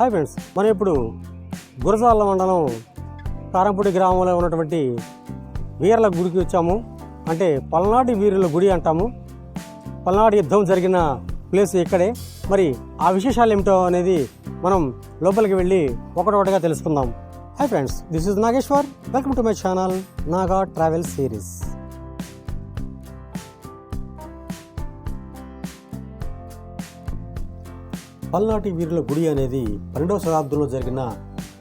Hi friends మనం ఇప్పుడు గురజాల మండలం కారంపూడి గ్రామంలో ఉన్నటువంటి వీరుల గుడికి వచ్చాము. అంటే పల్నాటి వీరుల గుడి అంటాము. పల్నాటి యుద్ధం జరిగిన ప్లేస్ ఇక్కడే. మరి ఆ విశేషాలు ఏమిటో అనేది మనం లోపలికి వెళ్ళి ఒకటొకటిగా తెలుసుకుందాం. Hi friends this is Nageshwar. Welcome to my channel Naga travel series పల్నాటి వీరుల గుడి అనేది పన్నెండవ శతాబ్దంలో జరిగిన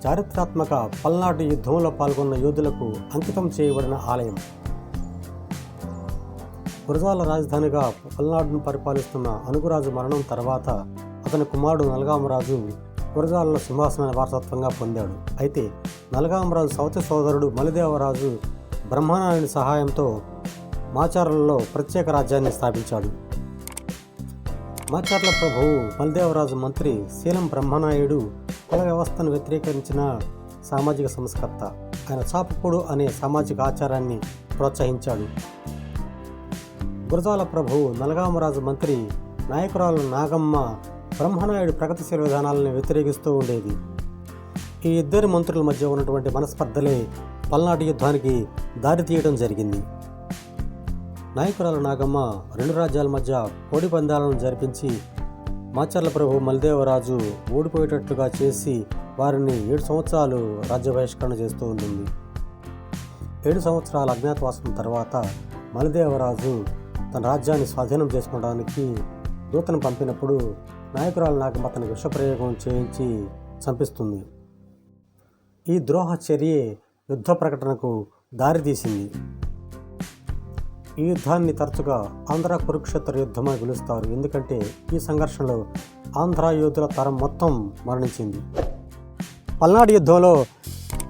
చారిత్రాత్మక పల్నాటి యుద్ధంలో పాల్గొన్న యోధులకు అంకితం చేయబడిన ఆలయం. గురజాల రాజధానిగా పల్నాడును పరిపాలిస్తున్న అనుగురాజు మరణం తర్వాత అతని కుమారుడు నలగామరాజు గురజాలలో సింహాసనాన్ని వారసత్వంగా పొందాడు. అయితే నలగామరాజు సౌత సోదరుడు మలిదేవరాజు బ్రహ్మనారాయణ సహాయంతో మాచారులలో ప్రత్యేక రాజ్యాన్ని స్థాపించాడు. మాచర్ల ప్రభువు మల్దేవరాజు మంత్రి శీలం బ్రహ్మనాయుడు కుల వ్యవస్థను వ్యతిరేకించిన సామాజిక సంస్కర్త. ఆయన చాపకుడు అనే సామాజిక ఆచారాన్ని ప్రోత్సహించాడు. గురజాల ప్రభువు నలగామరాజు మంత్రి నాయకురాలు నాగమ్మ బ్రహ్మనాయుడు ప్రగతిశీల విధానాలను వ్యతిరేకిస్తూ ఉండేది. ఈ ఇద్దరు మంత్రుల మధ్య ఉన్నటువంటి మనస్పర్ధలే పల్నాటి యుద్ధానికి దారితీయడం జరిగింది. నాయకురాలు నాగమ్మ రెండు రాజ్యాల మధ్య కోడి పందాలను జరిపించి మాచర్ల ప్రభు మల్దేవరాజు ఓడిపోయేటట్లుగా చేసి వారిని ఏడు సంవత్సరాలు రాజ్య బహిష్కరణ చేస్తూ ఉంటుంది ఏడు సంవత్సరాల అజ్ఞాతవాసం తర్వాత మలిదేవరాజు తన రాజ్యాన్ని స్వాధీనం చేసుకోవడానికి దూతను పంపినప్పుడు నాయకురాలు నాగమ్మ అతనికి విషప్రయోగం చేయించి చంపిస్తుంది. ఈ ద్రోహ చర్యే యుద్ధ ప్రకటనకు దారితీసింది. ఈ యుద్ధాన్ని తరచుగా ఆంధ్ర కురుక్షేత్ర యుద్ధమని పిలుస్తారు. ఎందుకంటే ఈ సంఘర్షణలో ఆంధ్ర యోధుల తరం మొత్తం మరణించింది. పల్నాడు యుద్ధంలో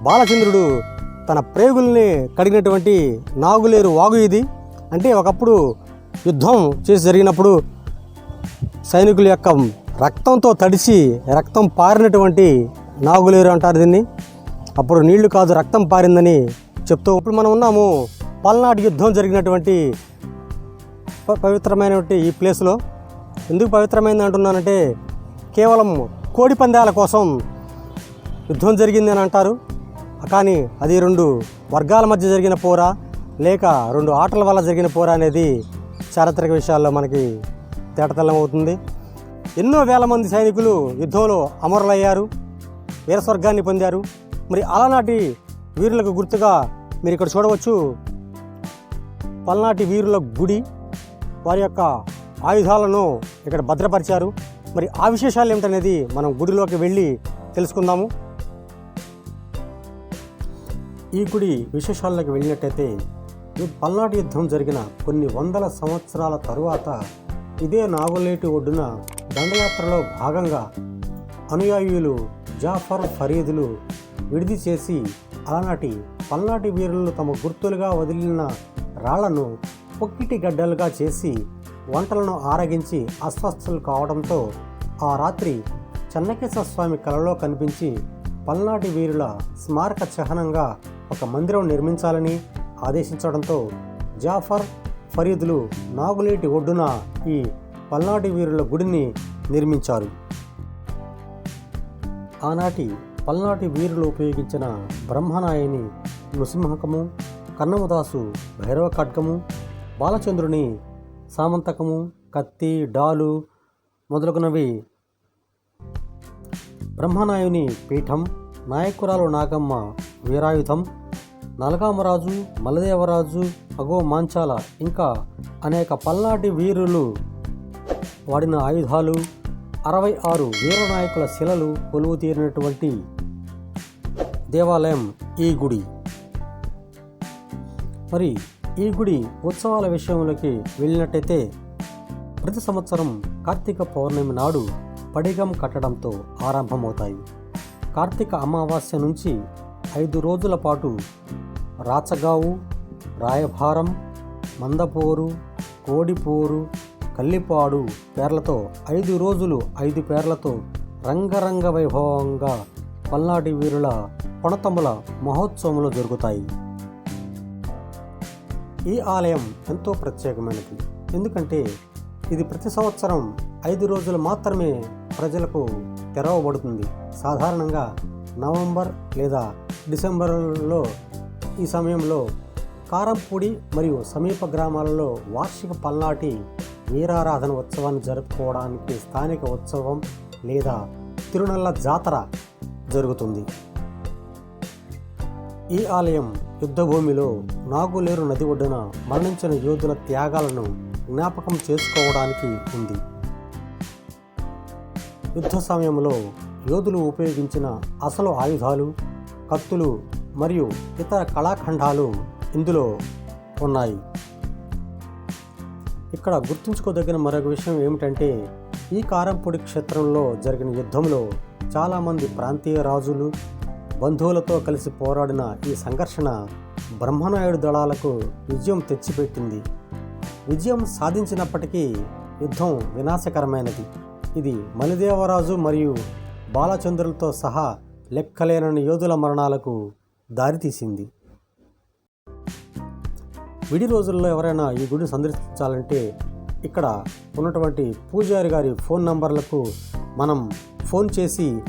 బాలచంద్రుడు తన ప్రేగుల్ని కడిగినటువంటి నాగులేరు వాగు ఇది. అంటే ఒకప్పుడు యుద్ధం చేసి జరిగినప్పుడు సైనికుల యొక్క రక్తంతో తడిసి రక్తం పారినటువంటి నాగులేరు అంటారు దీన్ని. అప్పుడు నీళ్ళు కాదు రక్తం పారిందని చెప్తూ ఇప్పుడు మనం ఉన్నాము. పల్నాటి యుద్ధం జరిగినటువంటి పవిత్రమైనటువంటి ఈ ప్లేస్లో ఎందుకు పవిత్రమైంది అంటున్నానంటే కేవలం కోడి పందాల కోసం యుద్ధం జరిగింది అని అంటారు. కానీ అది రెండు వర్గాల మధ్య జరిగిన పోరా లేక రెండు ఆటల వల్ల జరిగిన పోరా అనేది చారిత్రక విషయాల్లో మనకి తేటతెల్లం అవుతుంది ఎన్నో వేల మంది సైనికులు యుద్ధంలో అమరులయ్యారు వీరస్వర్గాన్ని పొందారు. మరి అలనాటి వీరులకు గుర్తుగా మీరు ఇక్కడ చూడవచ్చు. పల్నాటి వీరుల గుడి వారి యొక్క ఆయుధాలను ఇక్కడ భద్రపరిచారు. మరి ఆ విశేషాలు ఏమిటనేది మనం గుడిలోకి వెళ్ళి తెలుసుకుందాము. ఈ గుడి విశేషాల్లోకి వెళ్ళినట్టయితే ఈ పల్నాటి యుద్ధం జరిగిన కొన్ని వందల సంవత్సరాల తరువాత ఇదే నాగులేటి ఒడ్డున దండయాత్రలో భాగంగా అనుయాయులు జాఫర్ ఫరీదులు విడిది చేసి అలనాటి పల్నాటి వీరులు తమ గుర్తులుగా వదిలిన రాళ్ళను పొక్కిటి గడ్డలుగా చేసి వంటలను ఆరగించి అస్వస్థలు కావడంతో ఆ రాత్రి చెన్నకేశ్వర స్వామి కలలో కనిపించి పల్నాటి వీరుల స్మారక చిహ్నంగా ఒక మందిరం నిర్మించాలని ఆదేశించడంతో జాఫర్ ఫరీదులు నాగులేటి ఒడ్డున ఈ పల్నాటి వీరుల గుడిని నిర్మించారు. ఆనాటి పల్నాటి వీరులు ఉపయోగించిన బ్రహ్మనాయని నృసింహకము కన్నమదాసు భైరవ ఖడ్గము బాలచంద్రుని సామంతకము కత్తి డాలు మొదలగునవి. బ్రహ్మనాయుని పీఠం నాయకురాలు నాగమ్మ వీరాయుధం నలగామరాజు మలదేవరాజు అగో మాంచాల ఇంకా అనేక పల్నాటి వీరులు వాడిన ఆయుధాలు అరవై ఆరు వీరనాయకుల శిలలు కొలువు తీరినటువంటి దేవాలయం ఈ గుడి. మరి ఈ గుడి ఉత్సవాల విషయంలోకి వెళ్ళినట్టయితే ప్రతి సంవత్సరం కార్తీక పౌర్ణమి నాడు పడిగం కట్టడంతో ఆరంభమవుతాయి. కార్తీక అమావాస్య నుంచి ఐదు రోజుల పాటు రాచగావు రాయభారం మందపోరు కోడిపోరు కల్లిపాడు పేర్లతో ఐదు రోజులు ఐదు పేర్లతో రంగరంగ వైభవంగా పల్నాటి వీరుల కొణతముల మహోత్సవములు జరుగుతాయి. ఈ ఆలయం ఎంతో ప్రత్యేకమైనది. ఎందుకంటే ఇది ప్రతి సంవత్సరం ఐదు రోజులు మాత్రమే ప్రజలకు తెరవబడుతుంది. సాధారణంగా నవంబర్ లేదా డిసెంబర్లో ఈ సమయంలో కారంపూడి మరియు సమీప గ్రామాలలో వార్షిక పల్నాటి వీరారాధన ఉత్సవాన్ని జరుపుకోవడానికి స్థానిక ఉత్సవం లేదా తిరునల్ల జాతర జరుగుతుంది. ఈ ఆలయం యుద్ధభూమిలో నాగులేరు నది ఒడ్డున మరణించిన యోధుల త్యాగాలను జ్ఞాపకం చేసుకోవడానికి ఉంది. యుద్ధ సమయంలో యోధులు ఉపయోగించిన అసలు ఆయుధాలు కత్తులు మరియు ఇతర కళాఖండాలు ఇందులో ఉన్నాయి. ఇక్కడ గుర్తుంచుకోదగిన మరొక విషయం ఏమిటంటే ఈ కారంపొడి క్షేత్రంలో జరిగిన యుద్ధంలో చాలామంది ప్రాంతీయ రాజులు బంధువులతో కలిసి పోరాడిన ఈ సంఘర్షణ బ్రహ్మనాయుడు దళాలకు విజయం తెచ్చిపెట్టింది. విజయం సాధించినప్పటికీ యుద్ధం వినాశకరమైనది. ఇది మలిదేవరాజు మరియు బాలచంద్రులతో సహా లెక్కలేనని యోధుల మరణాలకు దారితీసింది. విడి రోజుల్లో ఎవరైనా ఈ గుడిని సందర్శించాలంటే ఇక్కడ ఉన్నటువంటి పూజారి గారి ఫోన్ నంబర్లకు మనం ఫోన్ చేసి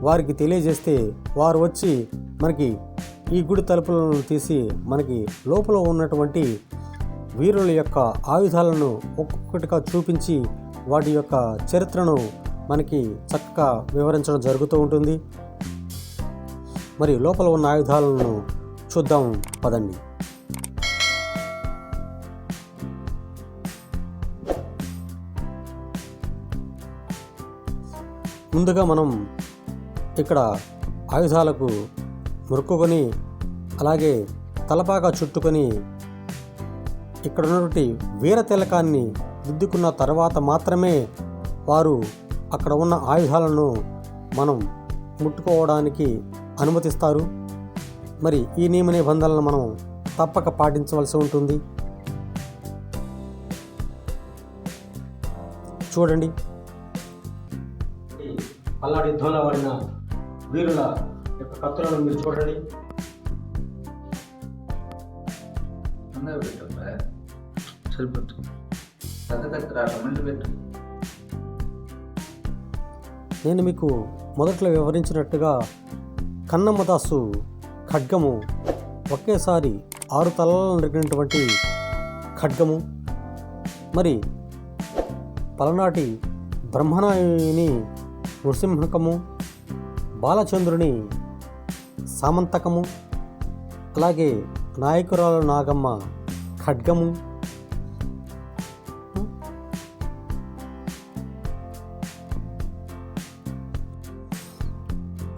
వారికి తెలియజేస్తే వారు వచ్చి మనకి ఈ గుడి తలుపులను తీసి మనకి లోపల ఉన్నటువంటి వీరుల యొక్క ఆయుధాలను ఒక్కొక్కటిగా చూపించి వాటి యొక్క చరిత్రను మనకి చక్కగా వివరించడం జరుగుతూ ఉంటుంది. మరి లోపల ఉన్న ఆయుధాలను చూద్దాం పదండి. ముందుగా మనం ఇక్కడ ఆయుధాలకు మురుక్కుకొని అలాగే తలపాగా చుట్టుకొని ఇక్కడ ఉన్నటువంటి వీర తిలకాన్ని దిద్దుకున్న తర్వాత మాత్రమే వారు అక్కడ ఉన్న ఆయుధాలను మనం ముట్టుకోవడానికి అనుమతిస్తారు. మరి ఈ నియమ నిబంధనలను మనం తప్పక పాటించవలసి ఉంటుంది. చూడండి. పల్నాడు యుద్ధంలో వాడిన వీరుల యొక్క కత్తులను మీరు చూడండి. సరిపోతుంది. నేను మీకు మొదట్లో వివరించినట్టుగా కన్నమ్మదాసు ఖడ్గము ఒకేసారి ఆరు తలలను నరికినటువంటి ఖడ్గము. మరి పలనాటి బ్రహ్మనాయుని నృసింహకము బాలచంద్రుని సామంతకము అలాగే నాయకురాలు నాగమ్మ ఖడ్గము.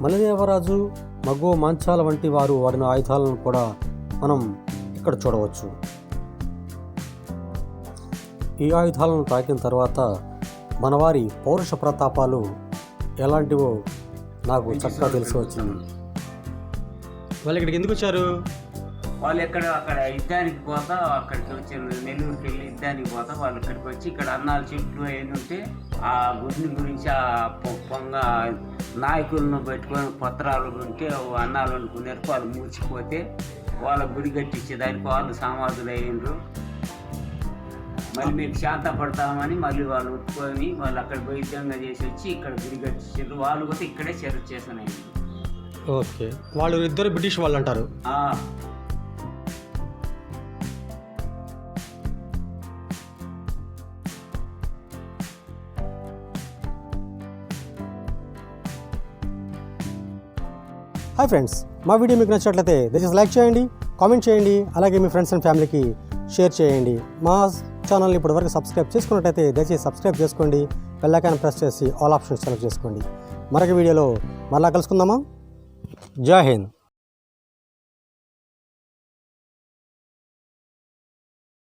మలిదేవరాజు మగో మాంచాల వంటి వారు వాడిన ఆయుధాలను కూడా మనం ఇక్కడ చూడవచ్చు. ఈ ఆయుధాలను తాకిన తర్వాత మనవారి పౌరుష ప్రతాపాలు ఎలాంటివో నాకు చక్కగా తెలిసి వచ్చింది వాళ్ళు ఇక్కడికి ఎందుకు వచ్చారు? వాళ్ళు ఎక్కడ అక్కడ యుద్ధానికి పోతా అక్కడికి వచ్చి నెల్లూరుకి వెళ్ళి యుద్ధానికి పోతా వాళ్ళు ఇక్కడికి వచ్చి ఇక్కడ అన్నాల చెట్లు ఉంటే ఆ గుడిని గురించి ఆ పొ- పొంగ నాయకులను పెట్టుకొని పత్రాలు ఉంటే అన్నాలు వండుకున్నారు వాళ్ళు మూసిపోతే వాళ్ళ గుడి కట్టించేదానికి వాళ్ళు సమాధులు అయ్యిండ్రు. మళ్ళీ మేము శాంతపడతామని మళ్ళీ వాళ్ళు ఒప్పుకొని వాళ్ళు అక్కడ పోయి యుద్ధంగా చేసి వచ్చి ఇక్కడ గుడి కట్టించారు. వాళ్ళు కూడా ఇక్కడే చెరువు చేసిన ఓకే. వాళ్ళు ఇద్దరు బ్రిటిష్ వాళ్ళు అంటారు. హాయ్ ఫ్రెండ్స్ మా వీడియో మీకు నచ్చినట్లయితే దయచేసి లైక్ చేయండి కామెంట్ చేయండి అలాగే మీ ఫ్రెండ్స్ అండ్ ఫ్యామిలీకి షేర్ చేయండి. మా ఛానల్ని ఇప్పటివరకు సబ్స్క్రైబ్ చేసుకున్నట్టయితే దయచేసి సబ్స్క్రైబ్ చేసుకోండి బెల్లైకాన్ ప్రెస్ చేసి ఆల్ ఆప్షన్స్ సెలెక్ట్ చేసుకోండి. మరొక వీడియోలో మళ్ళా కలుసుకుందామా? జై హింద్.